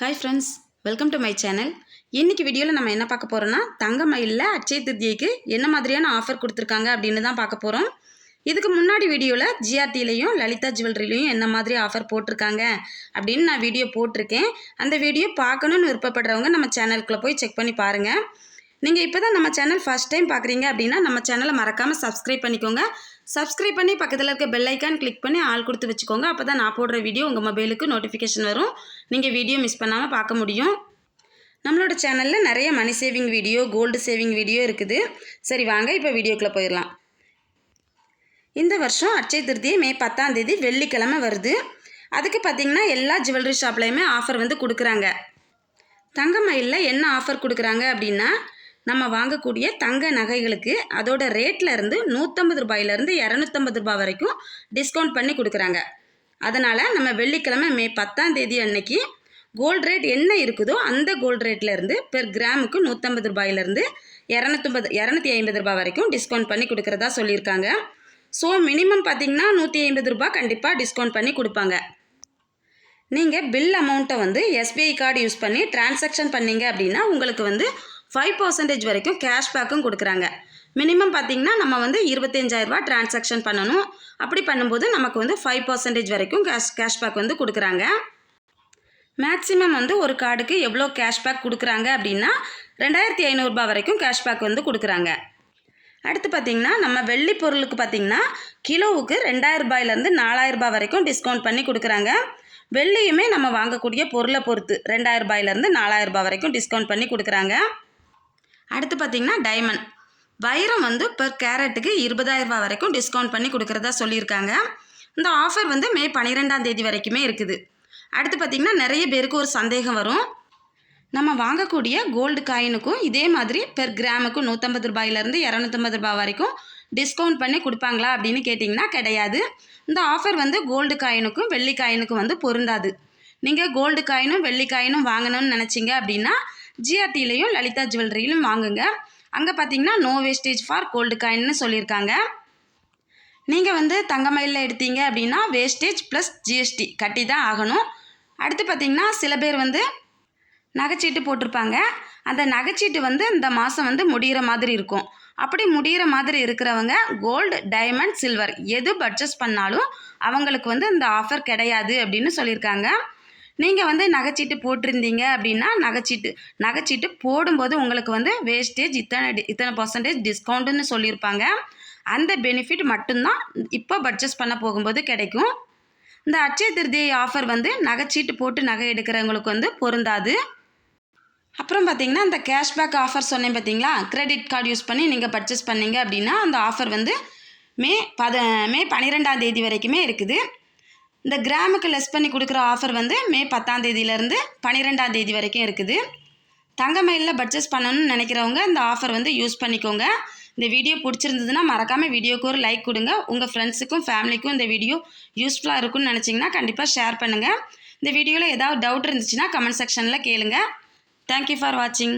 Hi friends welcome to my channel இன்றைக்கி வீடியோவில் நம்ம என்ன பார்க்க போகிறோன்னா தங்க மயிலில் அட்சய திருதியைக்கு என்ன மாதிரியான ஆஃபர் கொடுத்துருக்காங்க அப்படின்னு தான் பார்க்க போகிறோம் இதுக்கு முன்னாடி வீடியோவில் ஜிஆர்டிலையும் லலிதா ஜுவல்லரிலையும் என்ன மாதிரி ஆஃபர் போட்டிருக்காங்க அப்படின்னு நான் வீடியோ போட்டிருக்கேன். அந்த வீடியோ பார்க்கணுன்னு விருப்பப்படுறவங்க நம்ம சேனலுக்குள்ளே போய் செக் பண்ணி பாருங்கள் நீங்கள் இப்போ தான் நம்ம சேனல் ஃபஸ்ட் டைம் பார்க்குறீங்க அப்படின்னா நம்ம சேனலை மறக்காமல் சப்ஸ்கிரைப் பண்ணிக்கோங்க. சப்ஸ்கிரைப் பண்ணி பக்கத்தில் இருக்க பெல் ஐக்கான் கிளிக் பண்ணி ஆள் கொடுத்து வச்சுக்கோங்க. அப்போ தான் நான் போடுற வீடியோ உங்கள் மொபைலுக்கு நோட்டிஃபிகேஷன் வரும். நீங்கள் வீடியோ மிஸ் பண்ணாமல் பார்க்க முடியும். நம்மளோட சேனலில் நிறைய money saving video gold saving video இருக்குது. சரி வாங்க இப்போ வீடியோக்குள்ளே போயிடலாம். இந்த வருஷம் அட்சய திருதியை மே பத்தாம் தேதி வெள்ளிக்கிழமை வருது. அதுக்கு பார்த்தீங்கன்னா எல்லா ஜுவல்லரி ஷாப்லேயுமே ஆஃபர் வந்து கொடுக்குறாங்க. தங்கமயிலில் என்ன ஆஃபர் கொடுக்குறாங்க அப்படின்னா நம்ம வாங்கக்கூடிய தங்க நகைகளுக்கு அதோட ரேட்லேருந்து நூற்றம்பது ரூபாயிலேருந்து இரநூத்தம்பது ரூபாய் வரைக்கும் டிஸ்கவுண்ட் பண்ணி கொடுக்குறாங்க. அதனால் நம்ம வெள்ளிக்கிழமை மே பத்தாம் தேதி அன்னைக்கு கோல்டு ரேட் என்ன இருக்குதோ அந்த கோல்டு ரேட்லேருந்து பெர் கிராமுக்கு நூற்றம்பது ரூபாயிலேருந்து இரநூத்தம்பது இரநூத்தி ஐம்பது ரூபாய் வரைக்கும் டிஸ்கவுண்ட் பண்ணி கொடுக்குறதா சொல்லியிருக்காங்க. ஸோ மினிமம் பார்த்தீங்கன்னா நூற்றி ஐம்பது ரூபாய் கண்டிப்பாக டிஸ்கவுண்ட் பண்ணி கொடுப்பாங்க. நீங்கள் பில் அமௌண்ட்டை வந்து எஸ்பிஐ கார்டு யூஸ் பண்ணி டிரான்சாக்ஷன் பண்ணீங்க அப்படின்னா உங்களுக்கு வந்து ஃபைவ் பர்சன்டேஜ் வரைக்கும் கேஷ்பேக்கும் கொடுக்குறாங்க. மினிமம் பார்த்தீங்கன்னா நம்ம வந்து இருபத்தஞ்சாயிரரூபா டிரான்சாக்ஷன் பண்ணணும். அப்படி பண்ணும்போது நமக்கு வந்து ஃபைவ் பர்சன்டேஜ் வரைக்கும் கேஷ் கேஷ்பேக் வந்து கொடுக்குறாங்க. மேக்ஸிமம் வந்து ஒரு கார்டுக்கு எவ்வளோ கேஷ்பேக் கொடுக்குறாங்க அப்படின்னா ரெண்டாயிரத்தி ஐநூறுரூபா வரைக்கும் கேஷ்பேக் வந்து கொடுக்குறாங்க. அடுத்து பார்த்தீங்கன்னா நம்ம வெள்ளி பொருளுக்கு பார்த்தீங்கன்னா கிலோவுக்கு ரெண்டாயிரரூபாயிலேருந்து நாலாயிரரூபா வரைக்கும் டிஸ்கவுண்ட் பண்ணி கொடுக்குறாங்க. வெள்ளியுமே நம்ம வாங்கக்கூடிய பொருளை பொறுத்து ரெண்டாயிரம் ரூபாயிலேருந்து நாலாயிரம் ரூபாய் வரைக்கும் டிஸ்கவுண்ட் பண்ணி கொடுக்குறாங்க. அடுத்து பார்த்தீங்கன்னா டைமண்ட் வைரம் வந்து பெர் கேரட்டுக்கு இருபதாயிரம் ரூபாய் வரைக்கும் டிஸ்கவுண்ட் பண்ணி கொடுக்குறதா சொல்லியிருக்காங்க. இந்த ஆஃபர் வந்து மே பன்னிரெண்டாம் தேதி வரைக்குமே இருக்குது. அடுத்து பார்த்திங்கன்னா நிறைய பேருக்கு ஒரு சந்தேகம் வரும். நம்ம வாங்கக்கூடிய கோல்டு காயினுக்கும் இதே மாதிரி பெர் கிராமுக்கும் நூற்றம்பது ரூபாயிலேருந்து இரநூத்தம்பது ரூபாய் வரைக்கும் டிஸ்கவுண்ட் பண்ணி கொடுப்பாங்களா அப்படின்னு கேட்டிங்கன்னா கிடையாது. இந்த ஆஃபர் வந்து கோல்டு காயினுக்கும் வெள்ளி காயினுக்கும் வந்து பொருந்தாது. நீங்கள் கோல்டு காயினும் வெள்ளி காயினும் வாங்கணும்னு நினச்சிங்க அப்படின்னா ஜிஆர்டிலையும் லலிதா ஜுவல்லரியிலும் வாங்குங்க. அங்கே பார்த்தீங்கன்னா நோ வேஸ்டேஜ் ஃபார் கோல்டு காயின்னு சொல்லியிருக்காங்க. நீங்கள் வந்து தங்கமயிலில் எடுத்தீங்க அப்படின்னா வேஸ்டேஜ் ப்ளஸ் ஜிஎஸ்டி கட்டி தான் ஆகணும். அடுத்து பார்த்தீங்கன்னா சில பேர் வந்து நகைச்சீட்டு போட்டிருப்பாங்க. அந்த நகைச்சீட்டு வந்து இந்த மாதம் வந்து முடிகிற மாதிரி இருக்கும். அப்படி முடிகிற மாதிரி இருக்கிறவங்க கோல்டு டைமண்ட் சில்வர் எது பர்ச்சேஸ் பண்ணாலும் அவங்களுக்கு வந்து இந்த ஆஃபர் கிடையாது அப்படின்னு சொல்லியிருக்காங்க. நீங்கள் வந்து நகைச்சீட்டு போட்டிருந்தீங்க அப்படின்னா நகைச்சீட்டு. நகைச்சீட்டு போடும்போது உங்களுக்கு வந்து வேஸ்டேஜ் இத்தனை இத்தனை பர்சன்டேஜ் டிஸ்கவுண்ட்டுன்னு சொல்லியிருப்பாங்க. அந்த பெனிஃபிட் மட்டும்தான் இப்போ பர்ச்சேஸ் பண்ண போகும்போது கிடைக்கும். இந்த அட்சய திருதியை ஆஃபர் வந்து நகைச்சீட்டு போட்டு நகை எடுக்கிறவங்களுக்கு வந்து பொருந்தாது. அப்புறம் பார்த்தீங்கன்னா இந்த கேஷ்பேக் ஆஃபர் சொன்னேன் பார்த்தீங்களா கிரெடிட் கார்டு யூஸ் பண்ணி நீங்கள் பர்ச்சேஸ் பண்ணீங்க அப்படின்னா அந்த ஆஃபர் வந்து மே பத மே பன்னிரெண்டாம் தேதி வரைக்குமே இருக்குது. இந்த கிராமுக்கு லெஸ் பண்ணி கொடுக்குற ஆஃபர் வந்து மே பத்தாம் தேதியிலேருந்து பன்னிரெண்டாம் தேதி வரைக்கும் இருக்குது. தங்கமயிலில் பர்ச்சேஸ் பண்ணணும்னு நினைக்கிறவங்க இந்த ஆஃபர் வந்து யூஸ் பண்ணிக்கோங்க. இந்த வீடியோ பிடிச்சிருந்ததுன்னா மறக்காமல் வீடியோக்கு ஒரு லைக் கொடுங்க. உங்கள் ஃப்ரெண்ட்ஸுக்கும் ஃபேமிலிக்கும் இந்த வீடியோ யூஸ்ஃபுல்லாக இருக்கும்னு நினச்சிங்கன்னா கண்டிப்பாக ஷேர் பண்ணுங்கள் இந்த வீடியோவில் ஏதாவது டவுட் இருந்துச்சுன்னா கமெண்ட் செக்ஷனில் கேளுங்க. தேங்க்யூ ஃபார் வாட்சிங்